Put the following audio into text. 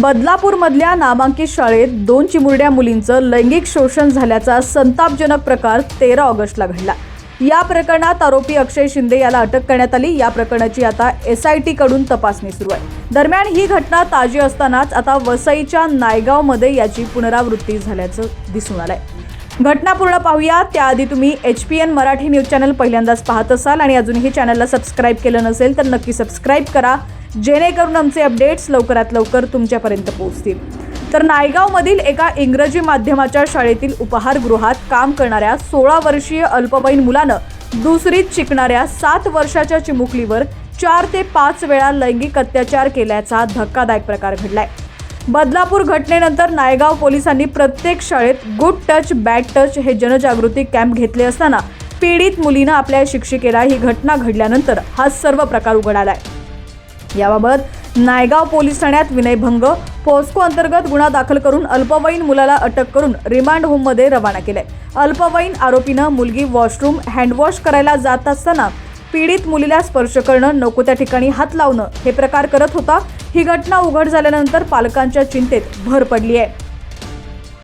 बदलापूरमधल्या नामांकित शाळेत दोन चिमुरड्या मुलींचं लैंगिक शोषण झाल्याचा संतापजनक प्रकार तेरा ऑगस्टला घडला. या प्रकरणात आरोपी अक्षय शिंदे याला अटक करण्यात आली. या प्रकरणाची आता एस आयकडून तपासणी सुरू आहे. दरम्यान ही घटना ताजी असतानाच आता वसईच्या नायगावमध्ये याची पुनरावृत्ती झाल्याचं दिसून आलंय. घटना पूर्ण पाहूया. त्याआधी तुम्ही H P N Marathi news channel पहिल्यांदाच पाहत असाल आणि अजूनही चॅनलला सबस्क्राईब केलं नसेल तर नक्की सबस्क्राईब करा. जेणेकरून आमचे अपडेट्स लवकरात लवकर तुमच्यापर्यंत पोहोचतील. तर नायगावमधील एका इंग्रजी माध्यमाच्या शाळेतील उपहारगृहात काम करणाऱ्या सोळा वर्षीय अल्पवयीन मुलानं दुसरीत शिकणाऱ्या सात वर्षाच्या चिमुकलीवर चार ते पाच वेळा लैंगिक अत्याचार केल्याचा धक्कादायक प्रकार घडलाय. बदलापूर घटनेनंतर नायगाव पोलिसांनी प्रत्येक शाळेत गुड टच बॅड टच हे जनजागृती कॅम्प घेतले असताना पीडित मुलीनं आपल्या शिक्षिकेला ही घटना घडल्यानंतर हा सर्व प्रकार उघड आहे याबाबत नायगाव पोलीस ठाण्यात विनयभंग. पोस्को अंतर्गत गुन्हा दाखल करून अल्पवयीन मुलाला अटक करून रिमांड होममध्ये रवाना केलंय. अल्पवयीन आरोपीनं मुलगी वॉशरूम हँडवॉश करायला जात असताना पीडित मुलीला स्पर्श करणं नको त्या ठिकाणी हात लावणं हे प्रकार करत होता. ही घटना उघड झाल्यानंतर पालकांच्या चिंतेत भर पडली आहे